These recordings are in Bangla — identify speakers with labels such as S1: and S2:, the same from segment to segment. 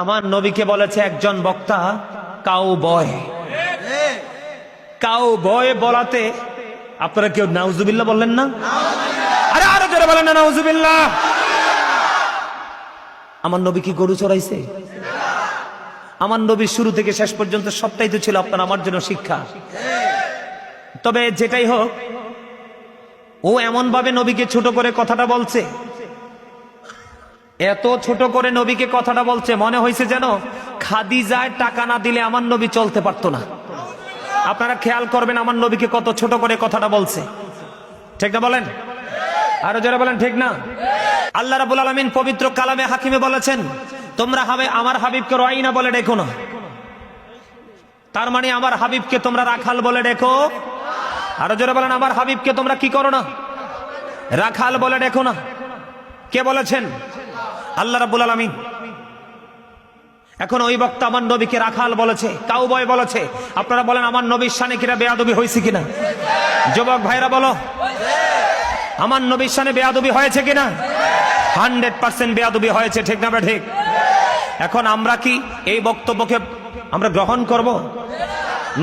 S1: আমার নবীকে বলেছে একজন বক্তা কাউ বয় কাউ বয় বলাতে আপনারা কেউ নাউজুবিল্লাহ বললেন না? আরে আরও জোরে বলেন না, নাউজুবিল্লাহ। আমার নবী কি গরু চড়াইছে? আমার নবী শুরু থেকে শেষ পর্যন্ত সবটাই তো ছিল আপনার, আমার জন্য শিক্ষা। তবে যেটাই হোক, ও এমন ভাবে নবীকে ছোট করে কথাটা বলছে এত ছোট করে নবীকে কথাটা বলছে, মনে হয়েছে যেন খাদিজায় টাকা না দিলে আমার নবী চলতে পারতো না। আপনারা খেয়াল করবেন আমার নবীকে কত ছোট করে কথাটা বলছে। ঠিক না বলেন? আরও যারা বলেন, ঠিক না? আল্লাহ রাবুল আলমিন পবিত্র কালামে হাকিমে বলেছেন, তোমরা হবে আমার হাবিবকে রয়না বলে ডেকো না। তার মানে আমার হাবিবকে তোমরা রাখাল বলে ডেকো। আরও জোরে বলেন, আমার হাবিবকে তোমরা কি করো না? রাখাল বলে ডেকো না। কে বলেছেন? আল্লাহ রাব্বুল আলামিন। এখন ওই বক্তা আমার নবীকে রাখাল বলেছে কাউ বয় বলেছে। আপনারা বলেন, আমার নবীর সানে কিনা বেয়াদবি হয়েছে কিনা? যুবক ভাইরা বলো, আমার নবীর সানে বেয়াদবি হয়েছে কিনা? হান্ড্রেড পার্সেন্ট বেয়াদবি হয়েছে, ঠিক না ঠিক? এখন আমরা কি এই বক্তব্যকে আমরা গ্রহণ করব?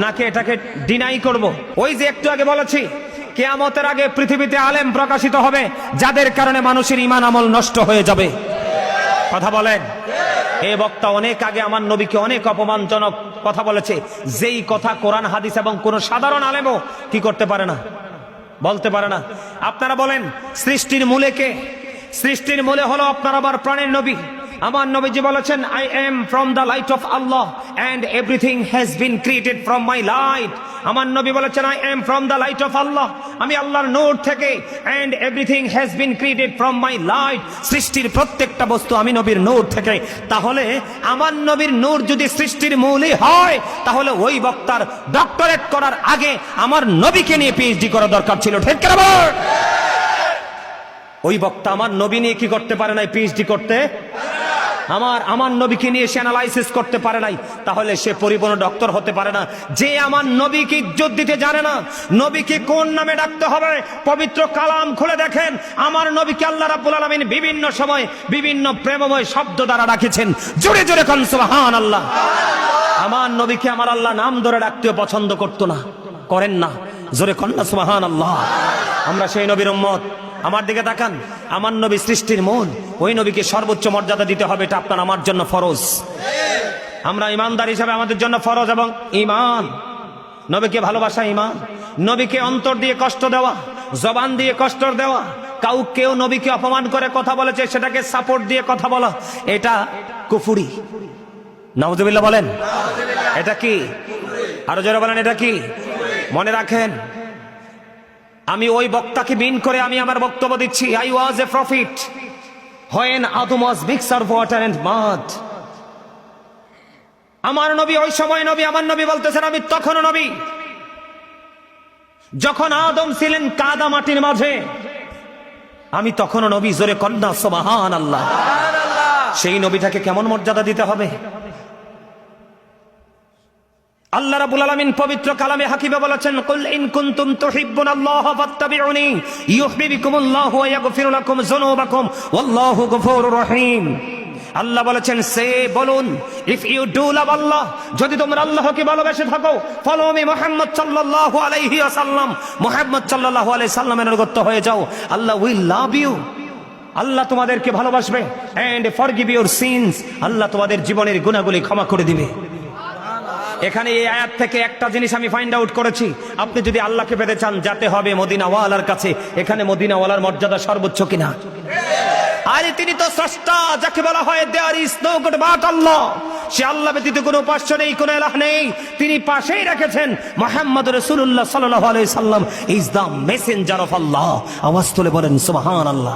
S1: নাকি এটাকে ডিনাই করব? ওই যে একটু আগে বলেছি, কেয়ামতের আগে পৃথিবীতে আলেম প্রকাশিত হবে, যাদের কারণে মানুষের ইমান আমল নষ্ট হয়ে যাবে। কথা বলেন। এ বক্তা, অনেক আগে আমার নবীকে অনেক অপমানজনক কথা বলেছে। যেই কথা কোরআন, হাদিস এবং কোন সাধারণ আলেমও কি করতে পারে না, বলতে পারে না। আপনারা বলেন, সৃষ্টির মূলে কে? সৃষ্টির মূলে হলো আপনার আবার প্রাণের নবী। আমার নবীজি বলেছেন I am from the light of Allah and everything has been created from my light আমার নবী বলেছেন I am from the light of Allah আমি আল্লাহর নূর থেকে and everything has been created from my light সৃষ্টির প্রত্যেকটা বস্তু আমি নবীর নূর থেকে। তাহলে আমার নবীর নূর যদি সৃষ্টির মূলই হয়, তাহলে ওই বক্তার ডক্টরেট করার আগে আমার নবীকে নিয়ে পিএইচডি করা দরকার ছিল। ঠিক ওই বক্তা আমার নবী নিয়ে কি করতে পারে নাই? পিএইচডি করতে? আমার আমার নবীকে নিয়ে সে অ্যানালাইসিস করতে পারে নাই, তাহলে সে পরিপূর্ণ ডক্টর হতে পারে না। যে আমার নবীকে ইজ্জত দিতে জানে না, নবীকে কোন নামে ডাকতে হবে? পবিত্র কালাম খুলে দেখেন, আমার নবীকে আল্লাহ রাব্বুল আলামিন বিভিন্ন সময় বিভিন্ন প্রেমময় শব্দ দ্বারা ডাকেছেন। জোরে জোরে কন সুবহান আল্লাহ আমার নবীকে আমার আল্লাহ নাম ধরে ডাকতেও পছন্দ করতো না, করেন না। জোরে কন্যা সুবহান আল্লাহ আমরা সেই নবীর উম্মত। আমার দিকে তাকান। আমার নবী সৃষ্টির মন, ওই নবীকে সর্বোচ্চ মর্যাদা দিতে হবে, এটা আপনার আমার জন্য ফরজ। আমরা ইমানদার হিসাবে আমাদের জন্য ফরজ এবং ইমান। নবীকে ভালোবাসা ইমান। নবীকে অন্তর দিয়ে কষ্ট দেওয়া, জবান দিয়ে কষ্ট দেওয়া। কাউ কেউ নবীকে অপমান করে কথা বলেছে, সেটাকে সাপোর্ট দিয়ে কথা বলা। এটা কুফুরি। নওয়াজবিল্লাহ বলেন। এটা কি? আরও জোরে বলেন, এটা কি? মনে রাখেন আমি ওই বক্তাকে বিন করে আমি আমার বক্তব্য দিচ্ছি। I was a prophet when Adam was mixer water and mud আমার নবী ওই সময় নবী, আমার নবী বলতেছেন, আমি তখনও নবী। যখন আদম ছিলেন কাদা মাটির মাঝে, আমি তখনও নবী। জোরে কন্যা সোবাহান আল্লাহ সেই নবীটাকে কেমন মর্যাদা দিতে হবে? আল্লাহ রাব্বুল আলামিন পবিত্র কালামে হাকিমে বলেছেন, কুল ইন কুনতুম তুহিব্বুনাল্লাহ ফাত্তাবিউনি, ইউহিব্বুকুমুল্লাহু ওয়া ইয়াগফিরু লাকুম যুনুবাকুম, ওয়াল্লাহু গফুরুর রহিম। আল্লাহ বলেছেন, সে বলুন if you do love Allah যদি তোমরা আল্লাহকে ভালোবেসে থাকো ফলো মি মোহাম্মদ সাল্লাল্লাহু আলাইহি ওয়াসাল্লাম, মোহাম্মদ সাল্লাল্লাহু আলাইহি সাল্লামের অনুগত হয়ে যাও, আল্লাহ উইল লাভ ইউ আল্লাহ তোমাদেরকে ভালোবাসবে এন্ড ফরগিভ ইউর সিনস আল্লাহ তোমাদের জীবনের গুনাহগুলি ক্ষমা করে দিবে। এখানে এই আয়াত থেকে একটা জিনিস আমি ফাইন্ড আউট করেছি। আপনি যদি আল্লাহকে পেতে চান, যাতে হবে মদিনাওয়ালার কাছে, এখানে মদিনাওয়ালার মর্যাদা সর্বোচ্চ কিনা। আরে তিনি তো স্রষ্টা, যাকে বলা হয় there is no god but Allah সে আল্লাহ ব্যতীত কোনো উপাস্য নেই, কোনো এলাহ নেই। তিনি পাশেই রেখেছেন মোহাম্মদ রসুল্লাহ সাল্লাহ আলাইহি সাল্লাম। Is the messenger of Allah আওয়াজ তুলে বলেন সুবহান আল্লাহ